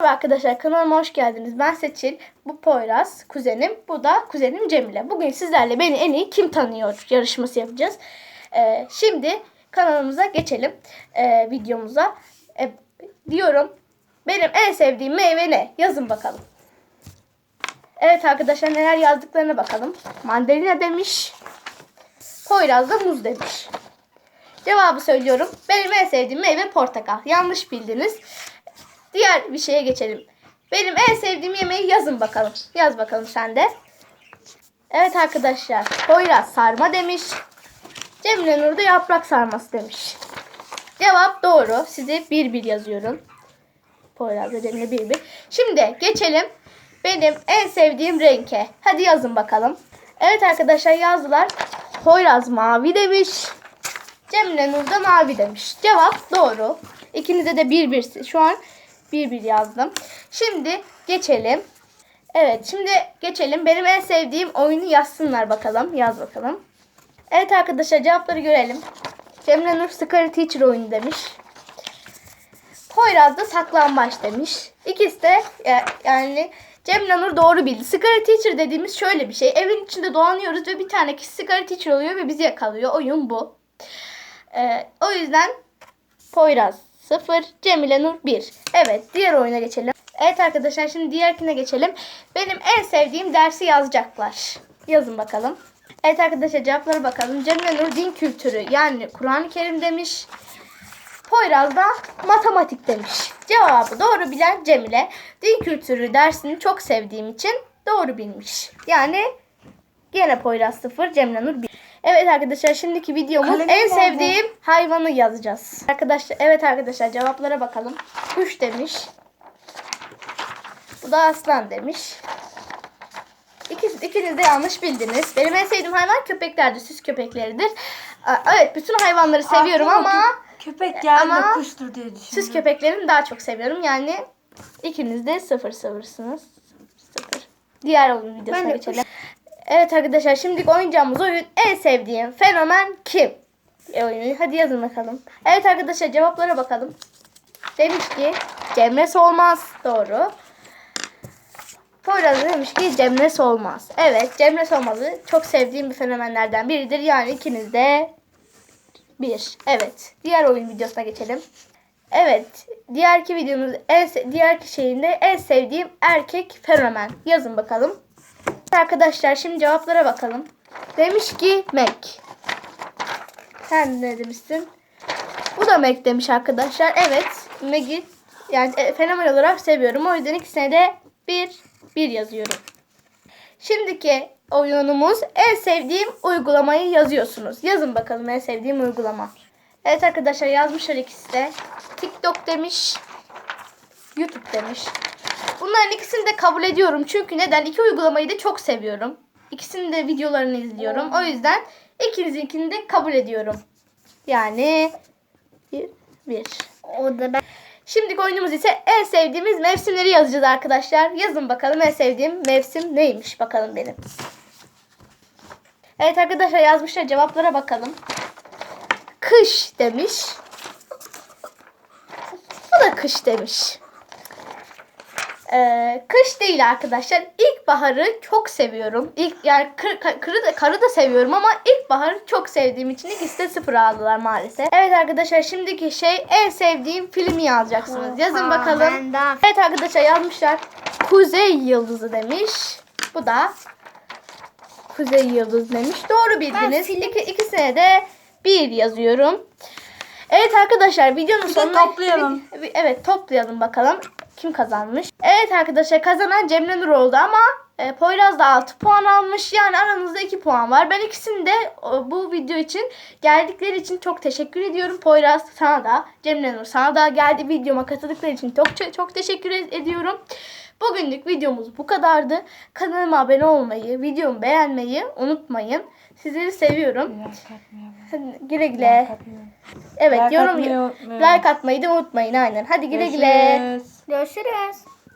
Merhaba arkadaşlar kanalıma hoş geldiniz. Ben Seçil. Bu Poyraz kuzenim. Bu da kuzenim Cemile. Bugün sizlerle beni en iyi kim tanıyor yarışması yapacağız. Ee, şimdi kanalımıza geçelim. Ee, videomuza. Ee, diyorum benim en sevdiğim meyve ne? Yazın bakalım. Evet arkadaşlar neler yazdıklarına bakalım. Mandalina demiş. Poyraz da muz demiş. Cevabı söylüyorum. Benim en sevdiğim meyve portakal. Yanlış bildiniz. Diğer bir şeye geçelim. Benim en sevdiğim yemeği yazın bakalım. Yaz bakalım sen de. Evet arkadaşlar. Poyraz sarma demiş. Cemile Nur da yaprak sarması demiş. Cevap doğru. Size bir bir yazıyorum. Poyraz ve Cemile bir bir. Şimdi geçelim. Benim en sevdiğim renke. Hadi yazın bakalım. Evet arkadaşlar yazdılar. Poyraz mavi demiş. Cemile Nur da mavi demiş. Cevap doğru. İkinize de bir bir. Şu an bir bir yazdım. Şimdi geçelim. Evet şimdi geçelim. Benim en sevdiğim oyunu yazsınlar bakalım. Yaz bakalım. Evet arkadaşlar cevapları görelim. Cemile Nur Scary Teacher oyunu demiş. Poyraz da saklambaç demiş. İkisi de e, yani Cemile Nur doğru bildi. Scary Teacher dediğimiz şöyle bir şey. Evin içinde dolanıyoruz ve bir tane kişi Scary Teacher oluyor ve bizi yakalıyor. Oyun bu. E, o yüzden Poyraz 0, Cemile Nur 1. Evet diğer oyuna geçelim. Evet arkadaşlar şimdi diğerkine geçelim. Benim en sevdiğim dersi yazacaklar. Yazın bakalım. Evet arkadaşlar cevaplara bakalım. Cemile Nur din kültürü yani Kur'an-ı Kerim demiş. Poyraz da matematik demiş. Cevabı doğru bilen Cemile. Din kültürü dersini çok sevdiğim için doğru bilmiş. Yani gene Poyraz 0, Cemile Nur 1. Evet arkadaşlar şimdiki videomuz Kalemim en nerede? sevdiğim hayvanı yazacağız. Arkadaşlar evet arkadaşlar cevaplara bakalım. Kuş demiş. Bu da aslan demiş. İkiniz, ikiniz de yanlış bildiniz. Benim en sevdiğim hayvan köpeklerdir. Süs köpekleridir. Aa, Evet bütün hayvanları seviyorum Aklıma ama kö- köpek geldi ama kuştur diye düşündüm. süs köpeklerini daha çok seviyorum. Yani ikiniz de sıfır sıfırsınız. Sıfır. Diğer oyun videosuna Ben de geçelim. Evet arkadaşlar şimdilik oynayacağımız oyun en sevdiğim fenomen kim? E oyunu. Hadi yazın bakalım. Evet arkadaşlar cevaplara bakalım. Demiş ki Cemre Solmaz. Doğru. Poyraz demiş ki Cemre Solmaz. Evet Cemre Solmaz'ı çok sevdiğim bir fenomenlerden biridir. Yani ikiniz de bir. Evet. Diğer oyun videosuna geçelim. Evet. Diğerki videomuz en se- diğerki şeyinde en sevdiğim erkek fenomen. Yazın bakalım. Arkadaşlar şimdi cevaplara bakalım. Demiş ki Mac. Sen ne demişsin? Bu da Mac demiş arkadaşlar. Evet. Mac'i yani e, fenomen olarak seviyorum. O yüzden ikisine de bir bir yazıyorum. Şimdiki oyunumuz en sevdiğim uygulamayı yazıyorsunuz. Yazın bakalım en sevdiğim uygulama. Evet arkadaşlar yazmışlar ikisi de. TikTok demiş. YouTube demiş. Bunların ikisini de kabul ediyorum. Çünkü neden? İki uygulamayı da çok seviyorum. İkisinin de videolarını izliyorum. O yüzden ikinizinkini de kabul ediyorum. Yani bir, bir. O da ben. Şimdiki oyunumuz ise en sevdiğimiz mevsimleri yazacağız arkadaşlar. Yazın bakalım en sevdiğim mevsim neymiş bakalım benim. Evet arkadaşlar yazmışlar cevaplara bakalım. Kış demiş. Bu da kış demiş. Ee, kış değil arkadaşlar. İlkbaharı çok seviyorum. İlk yani kır, kırı da, karı da seviyorum ama ilkbaharı çok sevdiğim için ikisi de sıfır aldılar maalesef. Evet arkadaşlar şimdiki şey en sevdiğim filmi yazacaksınız. Yazın bakalım. Evet arkadaşlar yazmışlar. Kuzey Yıldızı demiş. Bu da Kuzey Yıldız demiş. Doğru bildiniz. İki, ikisine de bir yazıyorum. Evet arkadaşlar videonun Bir sonuna... toplayalım. Evet toplayalım bakalım. Kim kazanmış? Evet arkadaşlar kazanan Cemre Nur oldu ama e, Poyraz da 6 puan almış. Yani aranızda 2 puan var. Ben ikisini de o, bu video için geldikleri için çok teşekkür ediyorum. Poyraz sana da, Cemre Nur sana da geldi videoma katıldıkları için çok çok teşekkür ed- ediyorum. Bugünlük videomuz bu kadardı. Kanalıma abone olmayı, videomu beğenmeyi unutmayın. Sizleri seviyorum. Hadi güle güle. Evet Like yorum atmayı like atmayı da unutmayın aynen. Hadi güle güle. Görüşürüz. Görüşürüz.